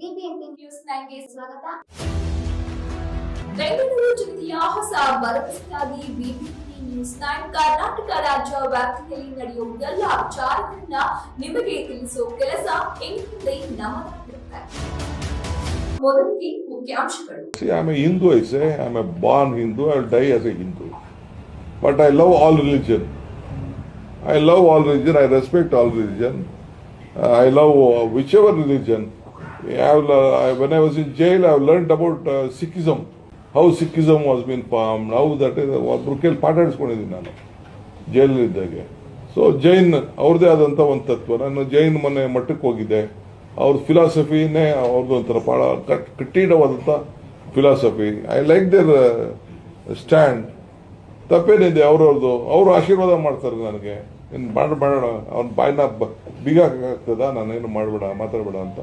BBMP news ನೈನ್ಗೆ ಸ್ವಾಗತ ಬೆಂಗಳೂರು ಜಿಲ್ಲೆಯ ಹೊಸ ಭರವಸೆಯಾಗಿ ಬಿಬಿಎಂಪಿ ನ್ಯೂಸ್ ನೈನ್ ಕರ್ನಾಟಕ ರಾಜ್ಯ ವ್ಯಾಪ್ತಿಯಲ್ಲಿ ನಡೆಯುವ ಎಲ್ಲ ವಿಚಾರಗಳನ್ನ ನಿಮಗೆ ತಿಳಿಸೋ ಕೆಲಸ ಇನ್ಮುಂದೆ ನಮ್ಮದಾಗಿರುತ್ತೆ ಮೊದಲಿಗೆ ಮುಖ್ಯಾಂಶಗಳು See, I'm a Hindu, I say. I'm a born Hindu. I'll die as a Hindu. But I love all religion. I love all religion. I respect all religion. Uh, I love uh, whichever religion. Uh, I- when I was in jail, I learned about uh, Sikhism. How Sikhism was being formed. How that is. ಒಬ್ರು ಕೇಳಿ ಪಾಠ ಹೇಳಿಸ್ಕೊಂಡಿದ್ದೀನಿ ನಾನು ಜೈಲಲ್ಲಿದ್ದಾಗೆ so Jain ಅವ್ರದ್ದೇ ಆದಂಥ ಒಂದು ತತ್ವ ನಾನು ಜೈನ್ ಮೊನ್ನೆ ಮಠಕ್ಕೆ ಹೋಗಿದ್ದೆ ಅವ್ರ ಫಿಲಾಸಫಿನೇ ಅವ್ರದ್ದು ಒಂಥರ ಭಾಳ ಕಟ್ ಕಠಿಣವಾದಂಥ philosophy I like their stand ತಪ್ಪೇನಿದೆ ಅವ್ರವ್ರದ್ದು ಅವರು ಆಶೀರ್ವಾದ ಮಾಡ್ತಾರೆ ನನಗೆ ಏನು ಮಾಡ ಮಾಡೋಣ ಅವ್ನ ಬಾಯಿನ ಬೀಗ ಹಾಕ್ತದ ನಾನೇನು ಮಾಡಬೇಡ ಮಾತಾಡಬೇಡ ಅಂತ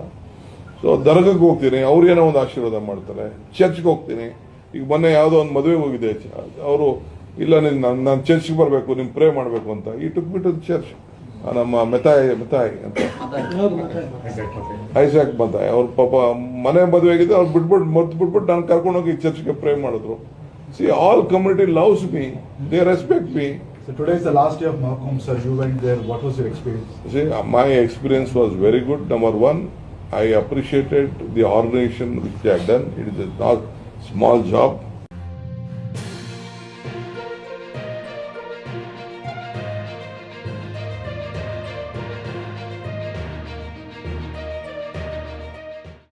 ಸೊ ದರ್ಗಕ್ಕೆ ಹೋಗ್ತೀನಿ ಅವ್ರೇನೋ ಒಂದು ಆಶೀರ್ವಾದ ಮಾಡ್ತಾರೆ. ಚರ್ಚ್ಗೆ ಹೋಗ್ತೀನಿ. ಈಗ ಮೊನ್ನೆ ಯಾವುದೋ ಒಂದು ಮದುವೆಗೆ ಹೋಗಿದೆ. ಅವರು ಇಲ್ಲ ನೀನು ನಾನು ನಾನು ಚರ್ಚ್ಗೆ ಬರಬೇಕು ನಿಮ್ಮ ಪ್ರೇ ಮಾಡಬೇಕು ಅಂತ. ಈ ಟುಕ್ ಬಿಟ್ಟು ಚರ್ಚ್ ನಮ್ಮ ಮೆತಾಯಿ ಮೆತಾಯಿ ಅಂತ. ಐಸಾಕ್ ಮತಾಯಿ. ಅವ್ರ ಪಾಪ ಮನೆ ಮದುವೆ ಆಗಿದೆ ಅವ್ರು ಬಿಟ್ಬಿಟ್ಟು ಮರ್ತು ಬಿಟ್ಬಿಟ್ಟು ನಾನು ಕರ್ಕೊಂಡು ಹೋಗಿ ಚರ್ಚ್ಗೆ ಪ್ರೇ ಮಾಡಿದ್ರು. See all community loves me they respect me So today is the last day of Mahkum, sir. You went there. What was your experience? See, my experience was very good. Number one, I appreciated the organization which they have done. It is a not small job.